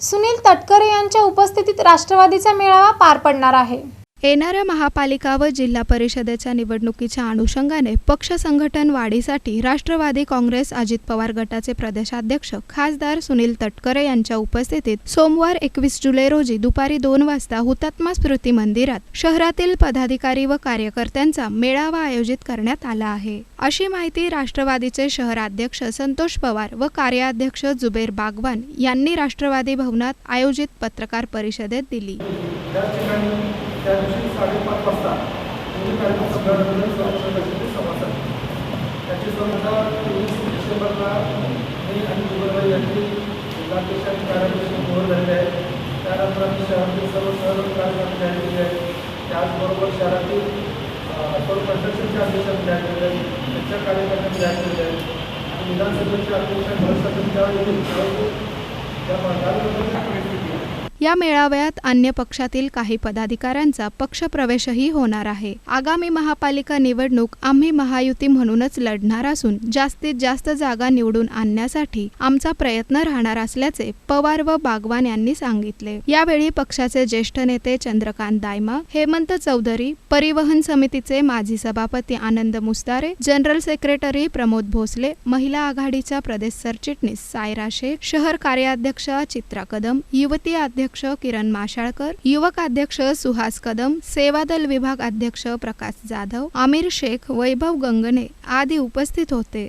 सुनील तटकरे यांच्या उपस्थितीत राष्ट्रवादीचा मेळावा पार पडणार आहे. येणाऱ्या महापालिका व जिल्हा परिषदेच्या निवडणुकीच्या अनुषंगाने पक्ष संघटन वाढीसाठी राष्ट्रवादी काँग्रेस अजित पवार गटाचे प्रदेशाध्यक्ष खासदार सुनील तटकरे यांच्या उपस्थितीत सोमवार एकवीस जुलै रोजी दुपारी दोन वाजता हुतात्मा स्मृती मंदिरात शहरातील पदाधिकारी व कार्यकर्त्यांचा मेळावा आयोजित करण्यात आला आहे. अशी माहिती राष्ट्रवादीचे शहराध्यक्ष संतोष पवार व कार्याध्यक्ष जुबेर बागवान यांनी राष्ट्रवादी भवनात आयोजित पत्रकार परिषदेत दिली. त्या दिवशी साडेपाच वाजता दोन्ही कार्यक्रम संघटनेने संरक्षण सभा झाली त्याची स्पर्धा तेवीस डिसेंबरला मी आणि जुगलबाई यांनी जिल्हाध्यक्ष आणि कार्याध्यक्ष निवड झालेले आहेत त्यानंतर आम्ही शहरातील सर्व शहर कार्यक्रम जाहीर केले आहेत त्याचबरोबर शहरातील सर्व कन्स्ट्रक्शनचे अध्यक्ष आम्ही जाहीर केले आहेत त्यांच्या कार्यकर्त्यांनी जाहीर केले आहेत आणि विधानसभेचे अध्यक्ष आणि भविष्यातील त्या कार्यकर्त्यांची या मेळाव्यात अन्य पक्षातील काही पदाधिकाऱ्यांचा पक्षप्रवेशही होणार आहे. आगामी महापालिका निवडणूक आम्ही महायुती म्हणूनच लढणार असून जास्तीत जास्त जागा निवडून आणण्यासाठी आमचा प्रयत्न राहणार असल्याचे पवार व बागवान यांनी सांगितले. यावेळी पक्षाचे ज्येष्ठ नेते चंद्रकांत दायमा हेमंत चौधरी परिवहन समितीचे माजी सभापती आनंद मुस्तारे जनरल सेक्रेटरी प्रमोद भोसले महिला आघाडीच्या प्रदेश सरचिटणीस सायरा शेख शहर कार्याध्यक्ष चित्रा कदम युवती अध्यक्ष अध्यक्ष किरण माशाळकर युवक अध्यक्ष सुहास कदम सेवादल विभाग अध्यक्ष प्रकाश जाधव आमिर शेख वैभव गंगणे आदी उपस्थित होते.